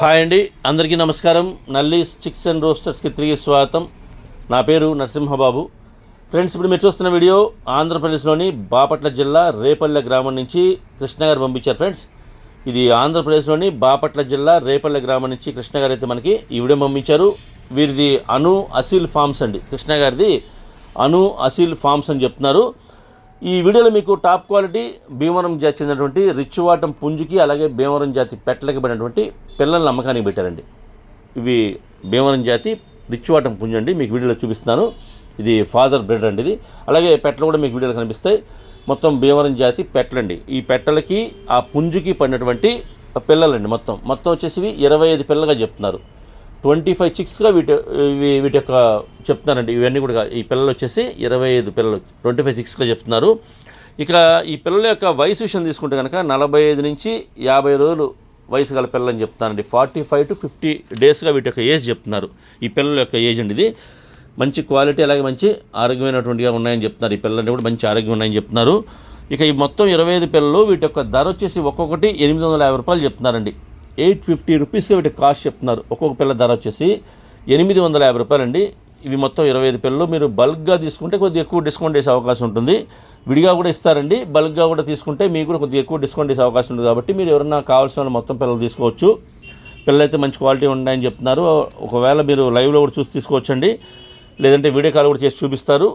Hi అండి అందరికీ నమస్కారం. నల్లీస్ చిక్స్ అండ్ రోస్టర్స్కి తిరిగి స్వాగతం. నా పేరు నరసింహబాబు. ఫ్రెండ్స్ ఇప్పుడు మీరు చూస్తున్న వీడియో ఆంధ్రప్రదేశ్లోని బాపట్ల జిల్లా రేపల్లె గ్రామం నుంచి కృష్ణ గారు పంపించారు ఫ్రెండ్స్. ఇది ఆంధ్రప్రదేశ్లోని బాపట్ల జిల్లా రేపల్లె గ్రామం నుంచి కృష్ణ గారు అయితే మనకి ఈ వీడియో పంపించారు. వీరిది అను అసీల్ ఫార్మ్స్ అండి. కృష్ణ గారిది అను అసీల్ ఫార్మ్స్ అని చెప్తున్నారు. ఈ వీడియోలో మీకు టాప్ క్వాలిటీ భీమవరం జాతి చెందినటువంటి రిచ్చువాటం పుంజుకి అలాగే భీమవరం జాతి పెట్టలకి పడినటువంటి పిల్లల అమ్మకానికి పెట్టారండి. ఇవి భీమవరం జాతి రిచ్చువాటం పుంజు అండి. మీకు వీడియోలో చూపిస్తున్నాను. ఇది ఫాదర్ బ్రెడ్ అండి ఇది. అలాగే పెట్టలు కూడా మీకు వీడియోలో కనిపిస్తాయి. మొత్తం భీమవరం జాతి పెట్టలండి. ఈ పెట్టలకి ఆ పుంజుకి పడినటువంటి పిల్లలండి మొత్తం. మొత్తం వచ్చేసి ఇరవై ఐదు పిల్లలుగా చెప్తున్నారు. ట్వంటీ ఫైవ్ చిక్స్గా వీటి వీటి యొక్క చెప్తున్నారండి. ఇవన్నీ కూడా ఈ పిల్లలు వచ్చేసి ఇరవై ఐదు పిల్లలు ట్వంటీ ఫైవ్ సిక్స్గా చెప్తున్నారు. ఇక ఈ పిల్లల యొక్క వయసు విషయం తీసుకుంటే కనుక నలభై ఐదు నుంచి యాభై రోజులు వయసు గల పిల్లలని చెప్తానండి ఫార్టీ ఫైవ్ టు ఫిఫ్టీ డేస్గా వీటి యొక్క ఏజ్ చెప్తున్నారు. ఈ పిల్లల యొక్క ఏజ్ అండి ఇది. మంచి క్వాలిటీ అలాగే మంచి ఆరోగ్యమైనటువంటిగా ఉన్నాయని చెప్తున్నారు. ఈ పిల్లలని కూడా మంచి ఆరోగ్యం ఉన్నాయని చెప్తున్నారు. ఇక ఈ మొత్తం ఇరవై ఐదు పిల్లలు వీటి యొక్క ధర వచ్చేసి ఒక్కొక్కటి ఎనిమిది వందల యాభై రూపాయలు చెప్తున్నారండి. ఎయిట్ ఫిఫ్టీ రూపీస్గా వీటి కాస్ట్ చెప్తున్నారు. ఒక్కొక్క పిల్ల ధర వచ్చేసి ఎనిమిది వందల యాభై రూపాయలండి. ఇవి మొత్తం ఇరవై ఐదు పిల్లలు. మీరు బల్క్గా తీసుకుంటే కొద్దిగా ఎక్కువ డిస్కౌంట్ వేసే అవకాశం ఉంటుంది. విడిగా కూడా ఇస్తారండి. బల్క్గా కూడా తీసుకుంటే మీకు కూడా కొద్దిగా ఎక్కువ డిస్కౌంట్ వేసే అవకాశం ఉంటుంది. కాబట్టి మీరు ఎవరన్నా కావాల్సిన వాళ్ళు మొత్తం పిల్లలు తీసుకోవచ్చు. పిల్లలైతే మంచి క్వాలిటీ ఉన్నాయని చెప్తున్నారు. ఒకవేళ మీరు లైవ్లో కూడా చూసి తీసుకోవచ్చండి. లేదంటే వీడియో కాల్ కూడా చేసి చూపిస్తారు.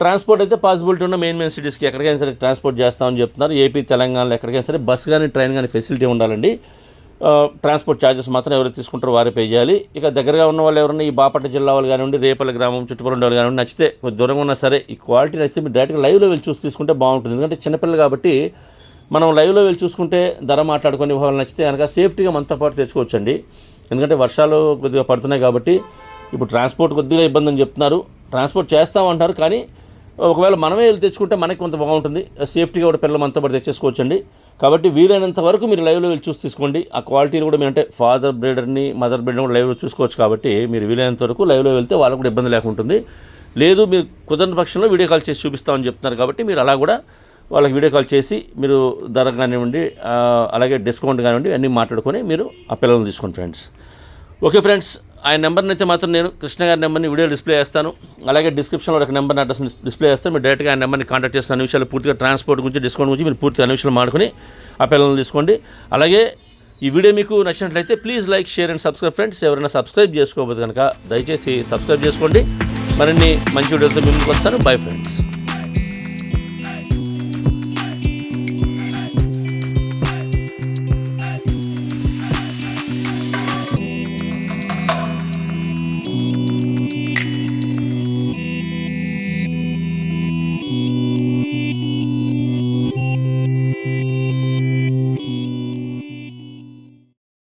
ట్రాన్స్పోర్ట్ అయితే పాసిబిలిటీ ఉన్న మెయిన్ మెయిన్ సిటీస్కి ఎక్కడికైనా సరే ట్రాన్స్పోర్ట్ చేస్తామని చెప్తున్నారు. ఏపీ తెలంగాణలో ఎక్కడికైనా సరే బస్ కానీ ట్రైన్ కానీ ఫెసిలిటీ ఉండాలండి. ట్రాన్స్పోర్ట్ ఛార్జెస్ మాత్రం ఎవరు తీసుకుంటారో వారే పే చేయాలి. ఇక దగ్గరగా ఉన్న వాళ్ళు ఎవరైనా ఈ బాపట్ల జిల్లా వాళ్ళు కానివ్వండి రేపల్లి గ్రామం చుట్టుపక్కల వాళ్ళు కానివ్వండి నచ్చితే కొద్ది దూరంగా ఉన్నా సరే ఈ క్వాలిటీ నచ్చితే మీరు డైరెక్ట్గా లైవ్లో వెళ్ళి చూసి తీసుకుంటే బాగుంటుంది. ఎందుకంటే చిన్నపిల్లలు కాబట్టి మనం లైవ్లో వెళ్ళి చూసుకుంటే ధర మాట్లాడుకొని వాళ్ళు నచ్చితే కనుక సేఫ్టీగా మనతో పాటు తెచ్చుకోవచ్చండి. ఎందుకంటే వర్షాలు కొద్దిగా పడుతున్నాయి కాబట్టి ఇప్పుడు ట్రాన్స్పోర్ట్ కొద్దిగా ఇబ్బంది అని చెప్తున్నారు. ట్రాన్స్పోర్ట్ చేస్తామంటారు కానీ ఒకవేళ మనమే వెళ్ళి తెచ్చుకుంటే మనకి కొంత బాగుంటుంది. సేఫ్టీగా కూడా పిల్లలు మనతో పాటు తెచ్చేసుకోవచ్చండి. కాబట్టి వీలైనంత వరకు మీరు లైవ్లో వెళ్ళి చూసి తీసుకోండి. ఆ క్వాలిటీలు కూడా మీరు అంటే ఫాదర్ బ్రీడర్ని మదర్ బ్రీడర్ని కూడా లైవ్లో చూసుకోవచ్చు కాబట్టి మీరు వీలైనంత వరకు లైవ్లో వెళ్తే వాళ్ళకు కూడా ఇబ్బంది లేకుంటుంది లేదు మీరు కుదరని పక్షంలో వీడియో కాల్ చేసి చూపిస్తామని చెప్తున్నారు కాబట్టి మీరు అలా కూడా వాళ్ళకి వీడియో కాల్ చేసి మీరు ధర కానివ్వండి అలాగే డిస్కౌంట్ కానివ్వండి అన్నీ మాట్లాడుకొని మీరు ఆ పిల్లల్ని తీసుకోండి ఫ్రెండ్స్ ఓకే ఫ్రెండ్స్ ఆయన నెంబర్ని అయితే మాత్రం నేను కృష్ణ గారి నెంబర్ని వీడియో డిస్ప్లే చేస్తాను. అలాగే డిస్క్రిప్షన్లో ఒక నెంబర్ అడ్రస్ డిస్ప్లే చేస్తాను మీరు డైరెక్ట్గా ఆయన నెంబర్ని కాంటాక్ట్ చేస్తున్న అన్ని విషయాలు పూర్తిగా ట్రాన్స్పోర్ట్ గురించి డిస్కౌంట్ గురించి మీరు పూర్తిగా అన్ని విషయాలు మాడుకుని ఆ పిల్లలను తీసుకోండి. అలాగే ఈ వీడియో మీకు నచ్చినట్లయితే please like share and subscribe friends ఎవరైనా సబ్స్క్రైబ్ చేసుకోబోదు కనుక దయచేసి సబ్స్క్రైబ్ చేసుకోండి. మరిన్ని మంచి వీడియోతో మేము వస్తాను. Bye friends